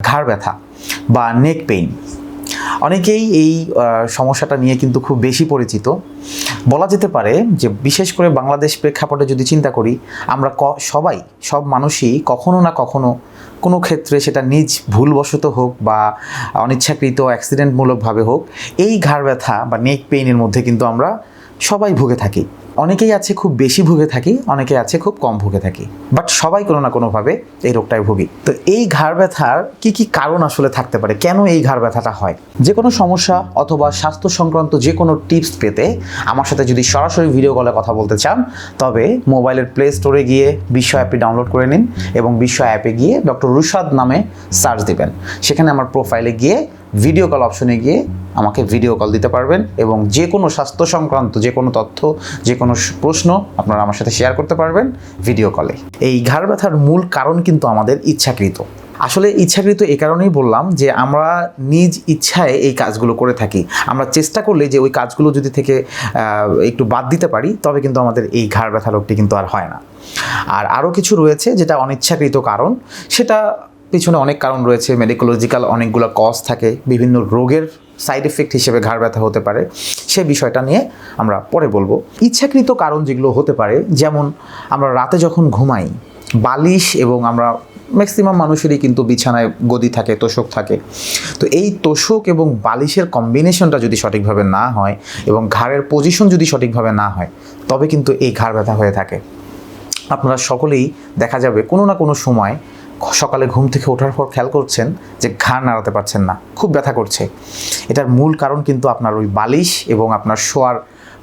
ঘাড় ব্যথা বা নেক পেইন অনেকেই এই সমস্যাটা নিয়ে কিন্তু খুব বেশি পরিচিত। বলা যেতে পারে যে বিশেষ করে বাংলাদেশ প্রেক্ষাপটে যদি চিন্তা করি, আমরা ক, সবাই, সব মানুষই কখনো না কখনো কোনো ক্ষেত্রে সেটা নিজ ভুলবশত হোক বা অনিচ্ছাকৃত অ্যাক্সিডেন্টমূলকভাবে হোক, এই ঘাড় ব্যথা বা নেক পেইনের মধ্যে কিন্তু আমরা সবাই ভুগে থাকি। অনেকেই আছে খুব বেশি ভুগে থাকি, অনেকে আছে খুব কম ভুগে থাকি বাট সবাই কোনো না কোনোভাবে এই রোগটায় ভুগি। তো এই ঘাড় ব্যথার কি কি কারণ আসলে থাকতে পারে? কেন এই ঘাড় ব্যথাটা হয়? যে কোনো সমস্যা অথবা স্বাস্থ্য সংক্রান্ত যে কোনো টিপস পেতে আমার সাথে যদি সরাসরি ভিডিও কলে কথা বলতে চান, তবে মোবাইলের প্লে স্টোরে গিয়ে বিশ্ব অ্যাপটি ডাউনলোড করে নিন এবং বিশ্ব অ্যাপে গিয়ে ডক্টর রুশাদ নামে সার্চ দিবেন। সেখানে আমার প্রোফাইলে গিয়ে ভিডিও কল অপশনে গিয়ে আমাকে ভিডিও কল দিতে পারবেন এবং যে কোনো স্বাস্থ্য সংক্রান্ত যে কোনো তথ্য, যে কোনো স- প্রশ্ন আপনারা আমার সাথে শেয়ার করতে পারবেন ভিডিও কলে এই ঘাড় ব্যথার মূল কারণ কিন্তু আমাদের ইচ্ছাকৃত। আসলে ইচ্ছাকৃত এই কারণেই বললাম যে আমরা নিজ ইচ্ছায় এই কাজগুলো করে থাকি। আমরা চেষ্টা করলে যে ওই কাজগুলো যদি থেকে একটু বাদ দিতে পারি, তবে কিন্তু আমাদের এই ঘাড় ব্যথা রোগটি কিন্তু আর হয় না। আর আরও কিছু রয়েছে যেটা অনিচ্ছাকৃত কারণ, সেটা পিছনে অনেক কারণ রয়েছে মেডিকোলজিক্যাল অনেকগুলো কজ থাকে, বিভিন্ন রোগের সাইড এফেক্ট হিসেবে ঘাড় ব্যথা হতে পারে। সে বিষয়টা নিয়ে আমরা পরে বলব। ইচ্ছাকৃত কারণ যেগুলো হতে পারে, যেমন আমরা রাতে যখন ঘুমাই, বালিশ এবং আমরা ম্যাক্সিমাম মানুষেরই কিন্তু বিছানায় গদি থাকে, তোষক থাকে। তো এই তোষক এবং বালিশের কম্বিনেশনটা যদি সঠিকভাবে না হয় এবং ঘাড়ের পজিশন যদি সঠিকভাবে না হয়, তবে কিন্তু এই ঘাড় ব্যথা হয়ে থাকে। আপনারা সকলেই দেখা যাবে কোনো না কোনো সময় সকালে ঘুম থেকে ওঠার পর খেয়াল করছেন যে ঘাড় নাড়াতে পারছেন না, খুব ব্যথা করছে। এটার মূল কারণ কিন্তু আপনার ওই বালিশ এবং আপনার শোয়ার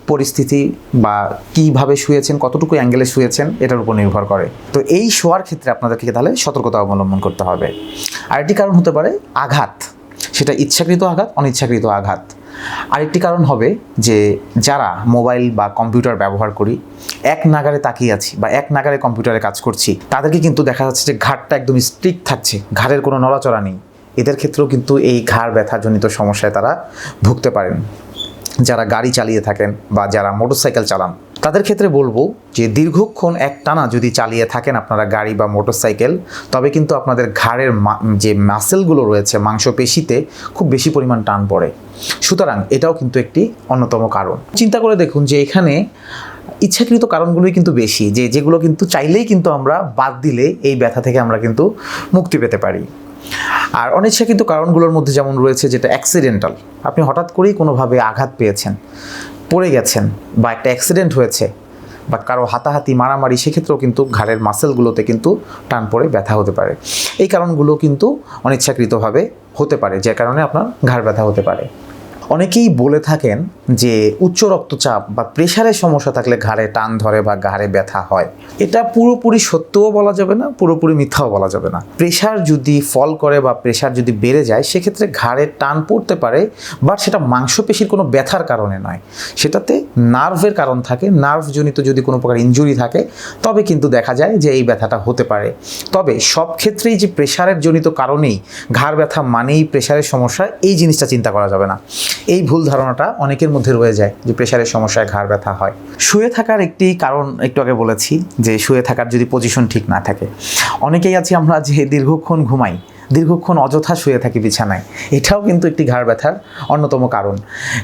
পরিস্থিতি বা কীভাবে শুয়েছেন, কতটুকু অ্যাঙ্গেলে শুয়েছেন, এটার উপর নির্ভর করে। তো এই শোয়ার ক্ষেত্রে আপনাদেরকে তাহলে সতর্কতা অবলম্বন করতে হবে। আরেকটি কারণ হতে পারে আঘাত। সেটা ইচ্ছাকৃত আঘাত, অনিচ্ছাকৃত আঘাত। আরেকটি কারণ হবে যে যারা মোবাইল বা কম্পিউটার ব্যবহার করি, এক নাগারে তাকিয়ে আছি বা এক নাগারে কম্পিউটারে কাজ করছি, তাদেরকে কিন্তু দেখা যাচ্ছে যে ঘাটটা একদম স্ট্রিক থাকছে, ঘাড়ের কোনো নড়াচড়া নেই। এদের ক্ষেত্রেও কিন্তু এই ঘাড় ব্যথাজনিত সমস্যায় তারা ভুগতে পারেন। যারা গাড়ি চালিয়ে থাকেন বা যারা মোটরসাইকেল চালান তাদের ক্ষেত্রে বলব যে দীর্ঘক্ষণ এক টানা যদি চালিয়ে থাকেন আপনারা গাড়ি বা মোটরসাইকেল, তবে কিন্তু আপনাদের ঘাড়ের যে মাসেলগুলো রয়েছে মাংসপেশিতে খুব বেশি পরিমাণ টান পড়ে। সুতরাং এটাও কিন্তু একটি অন্যতম কারণ। চিন্তা করে দেখুন যে এখানে ইচ্ছাকৃত কারণগুলোই কিন্তু বেশি, যে যেগুলো কিন্তু চাইলেই কিন্তু আমরা বাদ দিলে এই ব্যথা থেকে আমরা কিন্তু মুক্তি পেতে পারি। আর অনিচ্ছাকৃত কারণগুলোর মধ্যে যেমন রয়েছে যেটা অ্যাক্সিডেন্টাল আপনি হঠাৎ করেই কোনোভাবে আঘাত পেয়েছেন। পড়ে গেছেন বা একটা অ্যাক্সিডেন্ট হয়েছে বা কারও হাতাহাতি মারামারি, সেক্ষেত্রেও কিন্তু ঘাড়ের মাসেলগুলোতে কিন্তু টান পড়ে, ব্যথা হতে পারে। এই কারণগুলো কিন্তু অনিচ্ছাকৃতভাবে হতে পারে, যে কারণে আপনার ঘাড় ব্যথা হতে পারে। অনেকেই বলে থাকেন যে উচ্চ রক্তচাপ বা প্রেশারের সমস্যা থাকলে ঘাড়ে টান ধরে বা ঘাড়ে ব্যথা হয়। এটা পুরোপুরি সত্যও বলা যাবে না, পুরোপুরি মিথ্যাও বলা যাবে না। প্রেশার যদি ফল করে বা প্রেশার যদি বেড়ে যায়, সেক্ষেত্রে ঘাড়ে টান পড়তে পারে বাট সেটা মাংসপেশির কোনো ব্যথার কারণে নয়। সেটাতে নার্ভের কারণ থাকে নার্ভজনিত যদি কোনো প্রকার ইনজুরি থাকে, তবে কিন্তু দেখা যায় যে এই ব্যথাটা হতে পারে। তবে সব ক্ষেত্রেই যে প্রেশারের জনিত কারণেই ঘাড় ব্যথা মানেই প্রেশারের সমস্যা, এই জিনিসটা চিন্তা করা যাবে না। এই ভুল ধারণাটা অনেকের মধ্যে রয়ে যায় যে প্রেশারের সমস্যায় ঘাড় ব্যথা হয়। শুয়ে থাকার একটি কারণ একটু আগে বলেছি যে শুয়ে থাকার যদি পজিশন ঠিক না থাকে। অনেকেই আছি আমরা যে দীর্ঘক্ষণ ঘুমাই, দীর্ঘক্ষণ অযথা শুয়ে থাকি বিছানায়। এটাও কিন্তু একটি ঘাড় ব্যথার অন্যতম কারণ।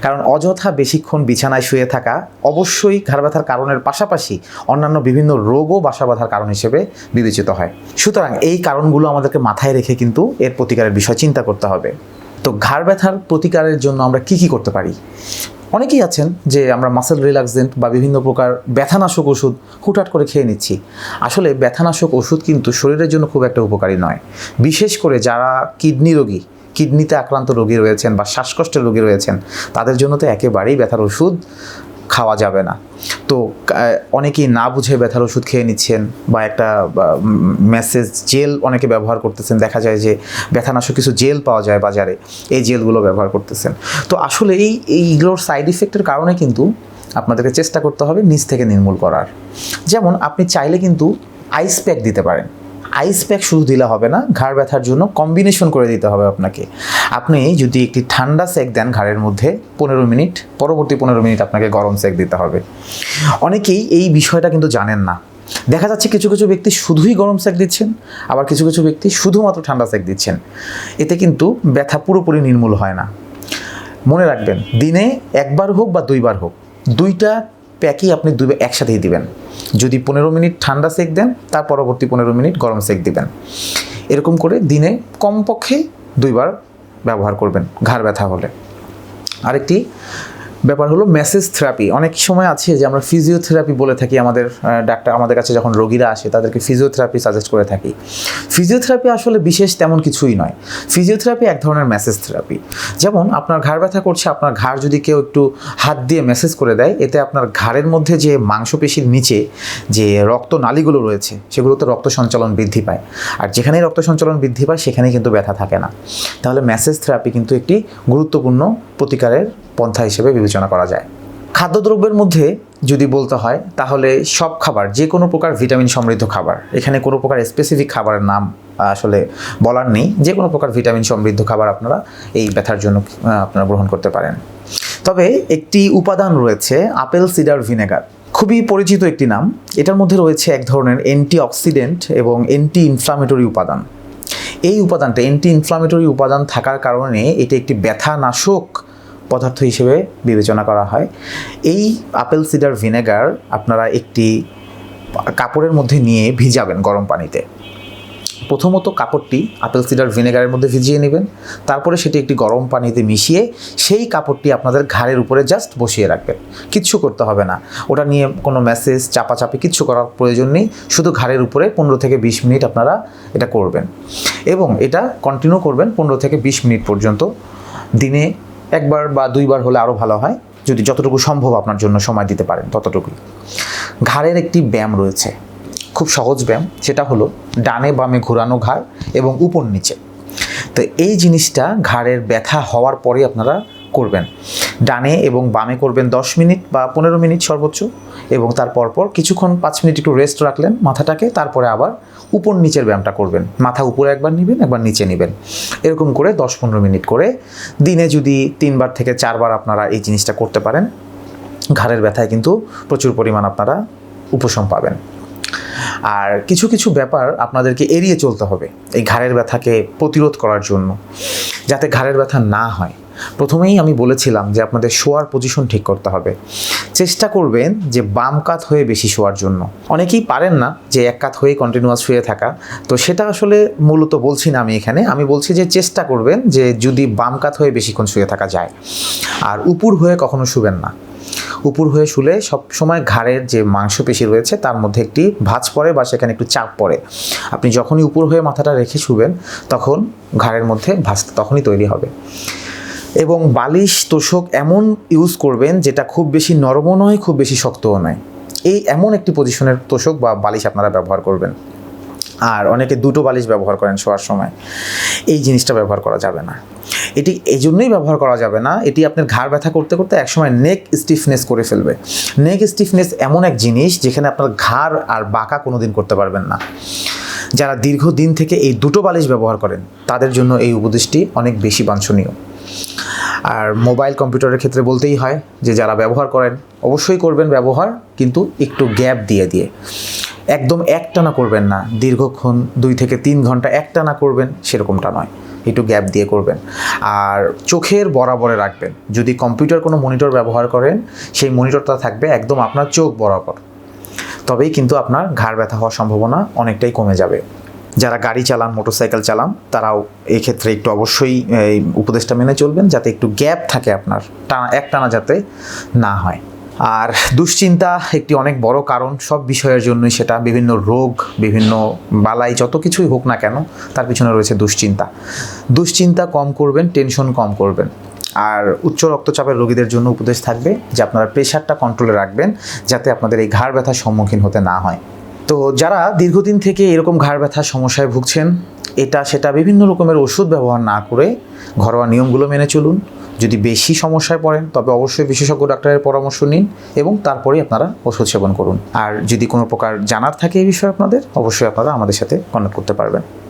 কারণ অযথা বেশিক্ষণ বিছানায় শুয়ে থাকা অবশ্যই ঘাড় ব্যথার কারণের পাশাপাশি অন্যান্য বিভিন্ন রোগও বাসা বাঁধার কারণ হিসেবে বিবেচিত হয়। সুতরাং এই কারণগুলো আমাদেরকে মাথায় রেখে কিন্তু এর প্রতিকারের বিষয় চিন্তা করতে হবে। তো ঘাড় ব্যথার প্রতিকারের জন্য আমরা কি কি করতে পারি? অনেকেই আছেন যে আমরা মাসেল রিল্যাক্সেন্ট বা বিভিন্ন প্রকার ব্যথানাশক ওষুধ হুটহাট করে খেয়ে নিচ্ছি। আসলে ব্যথানাশক ওষুধ কিন্তু শরীরের জন্য খুব একটা উপকারী নয়। বিশেষ করে যারা কিডনি রোগী, কিডনিতে আক্রান্ত রোগী রয়েছেন বা শ্বাসকষ্টের রোগী রয়েছেন, তাদের জন্য তো একেবারেই ব্যথার ওষুধ খাওয়া যাবে না। তো অনেকেই না বুঝে ব্যথার ওষুধ খেয়ে নিচ্ছেন বা একটা মেসেজ জেল অনেকে ব্যবহার করতেছেন। দেখা যায় যে ব্যথানাশক কিছু জেল পাওয়া যায় বাজারে। এই জেলগুলো ব্যবহার করতেছেন। তো আসলে এই, এইগুলোর সাইড ইফেক্টের কারণে কিন্তু আপনাদেরকে চেষ্টা করতে হবে নিচ থেকে নির্মূল করার। যেমন আপনি চাইলে কিন্তু আইস প্যাক দিতে পারেন। আইস প্যাক শুধু দিলে হবে না, ঘাড় ব্যথার জন্য কম্বিনেশন করে দিতে হবে আপনাকে। আপনি যদি একটি ঠান্ডা সেক দেন ঘাড়ের মধ্যে, পনেরো মিনিট, পরবর্তী পনেরো মিনিট আপনাকে গরম সেক দিতে হবে। অনেকেই এই বিষয়টা কিন্তু জানেন না। দেখা যাচ্ছে কিছু কিছু ব্যক্তি শুধুই গরম সেক দিচ্ছেন, আবার কিছু কিছু ব্যক্তি শুধুমাত্র ঠান্ডা সেক দিচ্ছেন। এতে কিন্তু ব্যথা পুরোপুরি নির্মূল হয় না। মনে রাখবেন, দিনে একবার হোক বা দুইবার হোক, দুইটা প্যাকই আপনি দুই একসাথেই দিবেন। যদি পনেরো মিনিট ঠান্ডা সেক দেন, তার পরবর্তী পনেরো মিনিট গরম সেক দিবেন। এরকম করে দিনে কমপক্ষে দুইবার ব্যবহার করবেন, ঘাড় ব্যথা হলে। আরেকটি ব্যাপার হলো মেসেজ থেরাপি। অনেক সময় আছে যে আমরা ফিজিওথেরাপি বলে থাকি আমাদের ডাক্তার আমাদের কাছে যখন রোগীরা আসে তাদেরকে ফিজিওথেরাপি সাজেস্ট করে থাকি। ফিজিওথেরাপি আসলে বিশেষ তেমন কিছুই নয়। ফিজিওথেরাপি এক ধরনের মেসেজ থেরাপি যেমন আপনার ঘাড় ব্যথা করছে, আপনার ঘাড় যদি কেউ একটু হাত দিয়ে মেসেজ করে দেয়, এতে আপনার ঘাড়ের মধ্যে যে মাংসপেশির নিচে যে রক্ত নালীগুলো রয়েছে, সেগুলোতে রক্ত সঞ্চালন বৃদ্ধি পায়। আর যেখানেই রক্ত সঞ্চালন বৃদ্ধি পায়, সেখানেই কিন্তু ব্যথা থাকে না। তাহলে মেসেজ থেরাপি কিন্তু একটি গুরুত্বপূর্ণ প্রতিকারের পন্থা হিসেবে বিবেচনা করা যায়। খাদ্যদ্রব্যের মধ্যে যদি বলতে হয়, তাহলে সব খাবার, যে কোনো প্রকার ভিটামিন সমৃদ্ধ খাবার, এখানে কোনো প্রকার স্পেসিফিক খাবারের নাম আসলে বলার নেই, যে কোনো প্রকার ভিটামিন সমৃদ্ধ খাবার আপনারা এই ব্যথার জন্য আপনারা গ্রহণ করতে পারেন। তবে একটি উপাদান রয়েছে, আপেল সিডার ভিনেগার। খুবই পরিচিত একটি নাম। এটার মধ্যে রয়েছে এক ধরনের অ্যান্টিঅক্সিডেন্ট এবং অ্যান্টি ইনফ্লামেটরি উপাদান। এই উপাদানটা অ্যান্টি ইনফ্লামেটরি উপাদান থাকার কারণে এটি একটি ব্যথানাশক পদার্থ হিসেবে বিবেচনা করা হয়। এই আপেল সিডার ভিনেগার আপনারা একটি কাপড়ের মধ্যে নিয়ে ভিজাবেন গরম পানিতে। প্রথমত কাপড়টি আপেল সিডার ভিনেগারের মধ্যে ভিজিয়ে নেবেন। তারপরে সেটি একটি গরম পানিতে মিশিয়ে সেই কাপড়টি আপনাদের ঘাড়ের উপরে জাস্ট বসিয়ে রাখবেন। কিচ্ছু করতে হবে না। ওটা নিয়ে কোনো মেসেজ চাপাচাপি কিচ্ছু করার প্রয়োজন নেই। শুধু ঘাড়ের উপরে পনেরো থেকে বিশ মিনিট আপনারা এটা করবেন। এবং এটা কন্টিনিউ করবেন পনেরো থেকে বিশ মিনিট পর্যন্ত। দিনে একবার বা দুইবার হলে আরও ভালো হয়। যদি যতটুকু সম্ভব আপনার জন্য সময় দিতে পারেন, ততটুকুই। ঘাড়ের একটি ব্যায়াম রয়েছে। খুব সহজ ব্যায়াম, সেটা হলো ডানে বামে ঘোরানো ঘাড় এবং উপর নিচে। তো এই জিনিসটা ঘাড়ের ব্যথা হওয়ার পরে আপনারা করবেন। ডানে এবং বামে করবেন দশ মিনিট বা পনেরো মিনিট সর্বোচ্চ এবং তার পরপর কিছুক্ষণ পাঁচ মিনিট একটু রেস্ট রাখলেন মাথাটাকে, তারপরে আবার উপর নিচের ব্যায়ামটা করবেন। মাথা উপরে একবার নেবেন, একবার নিচে নেবেন। এরকম করে দশ পনেরো মিনিট করে দিনে যদি তিনবার থেকে চারবার আপনারা এই জিনিসটা করতে পারেন, ঘাড়ের ব্যথায় কিন্তু প্রচুর পরিমাণ আপনারা উপশম পাবেন। আর কিছু কিছু ব্যাপার আপনাদেরকে এড়িয়ে চলতে হবে এই ঘাড়ের ব্যথাকে প্রতিরোধ করার জন্য, যাতে ঘাড়ের ব্যথা না হয়। প্রথমেই আমি বলেছিলাম যে আপনাদের শোয়ার পজিশন ঠিক করতে হবে। চেষ্টা করবেন যে বাম কাত হয়ে বেশি শোয়ার জন্য। অনেকেই পারেন না যে এক কাত হয়ে কন্টিনিউয়াস শুয়ে থাকা। তো সেটা আসলে মূলত বলছি না আমি এখানে। আমি বলছি যে চেষ্টা করবেন যে যদি বাম কাত হয়ে বেশিক্ষণ শুয়ে থাকা যায়। আর উপুর হয়ে কখনো শুবেন না। উপর হয়ে শুলে সব সময় ঘাড়ের যে মাংসপেশি রয়েছে তার মধ্যে একটি ভাঁজ পড়ে বা সেখানে একটু চাপ পড়ে। আপনি যখনই উপর হয়ে মাথাটা রেখে শুবেন, তখন ঘাড়ের মধ্যে ভাঁজটা তখনই তৈরি হবে। এবং বালিশ, তোষক এমন ইউজ করবেন যেটা খুব বেশি নরমও নয়, খুব বেশি শক্তও নয়। এই এমন একটি পজিশনের তোষক বা বালিশ আপনারা ব্যবহার করবেন। আর অনেকে দুটো বালিশ ব্যবহার করেন শোয়ার সময়। এই জিনিসটা ব্যবহার করা যাবে না। এটি এই জন্যই ব্যবহার করা যাবে না, এটি আপনার ঘাড় ব্যথা করতে করতে একসময় নেক স্টিফনেস করে ফেলবে। নেক স্টিফনেস এমন এক জিনিস যেখানে আপনার ঘাড় আর বাঁকা কোনো দিন করতে পারবেন না। যারা দীর্ঘদিন থেকে এই দুটো বালিশ ব্যবহার করেন, তাদের জন্য এই উপদেশটি অনেক বেশি বাঞ্ছনীয়। আর মোবাইল কম্পিউটারের ক্ষেত্রে বলতেই হয় যে যারা ব্যবহার করেন, অবশ্যই করবেন ব্যবহার, কিন্তু একটু গ্যাপ দিয়ে দিয়ে। একদম একটানা করবেন না, দীর্ঘক্ষণ দুই থেকে তিন ঘণ্টা একটানা করবেন, সেরকমটা নয়। একটু গ্যাপ দিয়ে করবেন। আর চোখের বরাবরে রাখবেন। যদি কম্পিউটার কোনো মনিটর ব্যবহার করেন, সেই মনিটরটা থাকবে একদম আপনার চোখ বরাবর। তবেই কিন্তু আপনার ঘাড় ব্যথা হওয়ার সম্ভাবনা অনেকটাই কমে যাবে। যারা গাড়ি চালান, মোটরসাইকেল চালান, তারাও এই ক্ষেত্রে একটু অবশ্যই, এই উপদেশটা মেনে চলবেন যাতে একটু গ্যাপ থাকে আপনার, টানা এক টানা যাতে না হয়। আর দুশ্চিন্তা একটি অনেক বড় কারণ, সব বিষয়ের জন্যই সেটা, বিভিন্ন রোগ, বিভিন্ন বালাই, যত কিছুই হোক না কেন, তার পিছনে রয়েছে দুশ্চিন্তা। দুশ্চিন্তা কম করবেন, টেনশন কম করবেন। আর উচ্চ রক্তচাপের রোগীদের জন্য উপদেশ থাকবে যে আপনারা প্রেশারটা কন্ট্রোলে রাখবেন, যাতে আপনাদের এই ঘাড় ব্যথার সম্মুখীন হতে না হয়। তো যারা দীর্ঘদিন থেকে এরকম ঘাড় ব্যথার সমস্যায় ভুগছেন, এটা সেটা বিভিন্ন রকমের ওষুধ ব্যবহার না করে ঘরোয়া নিয়মগুলো মেনে চলুন। যদি বেশি সমস্যায় পড়েন, তবে অবশ্যই বিশেষজ্ঞ ডাক্তারের পরামর্শ নিন এবং তারপরেই আপনারা ওষুধ সেবন করুন। আর যদি কোনো প্রকার জানার থাকে এই বিষয়ে আপনাদের, অবশ্যই আপনারা আমাদের সাথে কন্ট্যাক্ট করতে পারবেন।